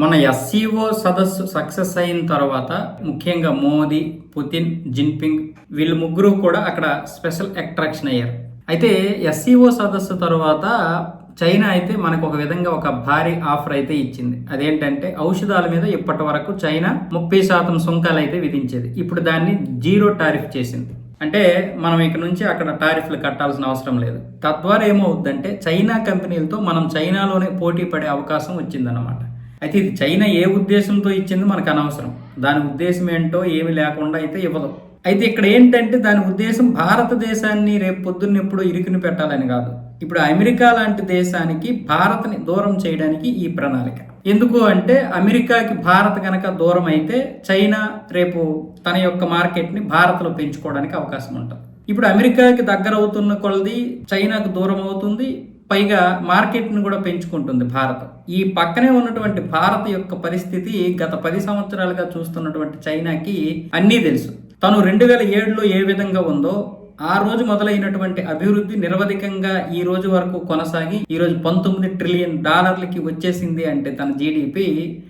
మన ఎస్సీఓ సదస్సు సక్సెస్ అయిన తర్వాత ముఖ్యంగా మోదీ పుతిన్ జిన్పింగ్ వీళ్ళు ముగ్గురు కూడా అక్కడ స్పెషల్ అట్రాక్షన్ అయ్యారు. అయితే ఎస్సీఓ సదస్సు తర్వాత చైనా అయితే మనకు ఒక విధంగా ఒక భారీ ఆఫర్ అయితే ఇచ్చింది. అదేంటంటే ఔషధాల మీద ఇప్పటి వరకు చైనా ముప్పై శాతం సుంకాలు అయితే విధించేది. ఇప్పుడు దాన్ని జీరో టారిఫ్ చేసింది. అంటే మనం ఇక నుంచి అక్కడ టారిఫ్లు కట్టాల్సిన అవసరం లేదు. తద్వారా ఏమవుద్దంటే చైనా కంపెనీలతో మనం చైనాలోనే పోటీ పడే అవకాశం వచ్చిందన్నమాట. అయితే ఇది చైనా ఏ ఉద్దేశంతో ఇచ్చింది మనకు అనవసరం. దాని ఉద్దేశం ఏంటో ఏమి లేకుండా అయితే ఇవ్వదు. అయితే ఇక్కడ ఏంటంటే దాని ఉద్దేశం భారతదేశాన్ని రేపు పొద్దున్న ఎప్పుడు ఇరుకుని పెట్టాలని కాదు. ఇప్పుడు అమెరికా లాంటి దేశానికి భారత్ని దూరం చేయడానికి ఈ ప్రణాళిక. ఎందుకు అంటే అమెరికాకి భారత్ కనుక దూరం అయితే చైనా రేపు తన యొక్క మార్కెట్ని భారత్లో పెంచుకోవడానికి అవకాశం ఉంటుంది. ఇప్పుడు అమెరికాకి దగ్గర అవుతున్న కొలది చైనాకు దూరం అవుతుంది. పైగా మార్కెట్ను కూడా పెంచుకుంటుంది భారత్. ఈ పక్కనే ఉన్నటువంటి భారత్ యొక్క పరిస్థితి గత పది సంవత్సరాలుగా చూస్తున్నటువంటి చైనాకి అన్నీ తెలుసు. తను రెండు వేల ఏడులో ఏ విధంగా ఉందో ఆ రోజు మొదలైనటువంటి అభివృద్ధి నిరవధికంగా ఈ రోజు వరకు కొనసాగి ఈ రోజు పంతొమ్మిది ట్రిలియన్ డాలర్లకి వచ్చేసింది అంటే తన జీడిపి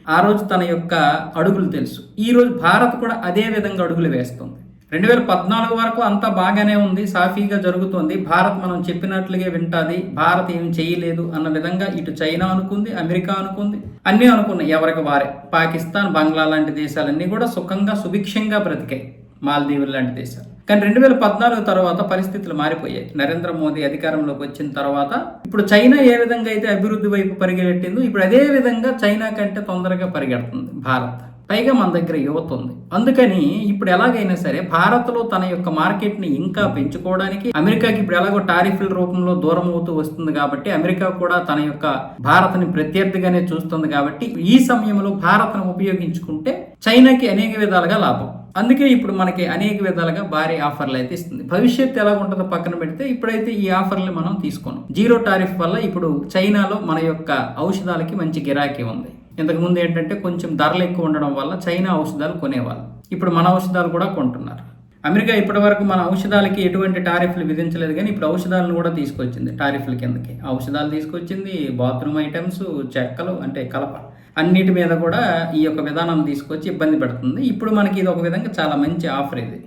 ఆ రోజు తన యొక్క అడుగులు తెలుసు. ఈ రోజు భారత్ కూడా అదే విధంగా అడుగులు వేస్తుంది. రెండు వేల పద్నాలుగు వరకు అంతా బాగానే ఉంది సాఫీగా జరుగుతోంది. భారత్ మనం చెప్పినట్లుగే వింటాది భారత్ ఏం చేయలేదు అన్న విధంగా ఇటు చైనా అనుకుంది అమెరికా అనుకుంది అన్నీ అనుకున్నాయి. ఎవరికి వారే. పాకిస్తాన్ బంగ్లా లాంటి దేశాలన్నీ కూడా సుఖంగా సుభిక్షంగా బ్రతికాయి. మాల్దీవులు లాంటి దేశాలు. కానీ రెండు వేల పద్నాలుగు తర్వాత పరిస్థితులు మారిపోయాయి. నరేంద్ర మోదీ అధికారంలోకి వచ్చిన తర్వాత ఇప్పుడు చైనా ఏ విధంగా అయితే అభివృద్ధి వైపు పరిగెట్టిందో ఇప్పుడు అదే విధంగా చైనా కంటే తొందరగా పరిగెడుతుంది భారత్. పైగా మన దగ్గర యువత ఉంది. అందుకని ఇప్పుడు ఎలాగైనా సరే భారత్లో తన యొక్క మార్కెట్ని ఇంకా పెంచుకోవడానికి అమెరికాకి ఇప్పుడు ఎలాగో టారిఫ్ల రూపంలో దూరం అవుతూ వస్తుంది కాబట్టి అమెరికా కూడా తన యొక్క భారత్ని ప్రత్యర్థిగానే చూస్తుంది కాబట్టి ఈ సమయంలో భారత్ను ఉపయోగించుకుంటే చైనాకి అనేక విధాలుగా లాభం. అందుకే ఇప్పుడు మనకి అనేక విధాలుగా భారీ ఆఫర్లు అయితే ఇస్తుంది. భవిష్యత్తు ఎలా ఉంటుందో పక్కన పెడితే ఇప్పుడైతే ఈ ఆఫర్లు మనం తీసుకున్నాం జీరో టారిఫ్ వల్ల ఇప్పుడు చైనాలో మన యొక్క ఔషధాలకి మంచి గిరాకీ ఉంది. ఇంతకుముందు ఏంటంటే కొంచెం ధరలు ఎక్కువ ఉండడం వల్ల చైనా ఔషధాలు కొనేవాళ్ళు. ఇప్పుడు మన ఔషధాలు కూడా కొంటున్నారు. అమెరికా ఇప్పటివరకు మన ఔషధాలకి ఎటువంటి టారిఫ్లు విధించలేదు కానీ ఇప్పుడు ఔషధాలను కూడా తీసుకొచ్చింది టారిఫ్ల కిందకి. ఔషధాలు తీసుకొచ్చింది బాత్రూమ్ ఐటమ్స్ చెక్కలు అంటే కలప. అన్నిటి మీద కూడా ఈ యొక్క విధానం తీసుకొచ్చి ఇబ్బంది పెడుతుంది. ఇప్పుడు మనకి ఇది ఒక విధంగా చాలా మంచి ఆఫర్ ఇది.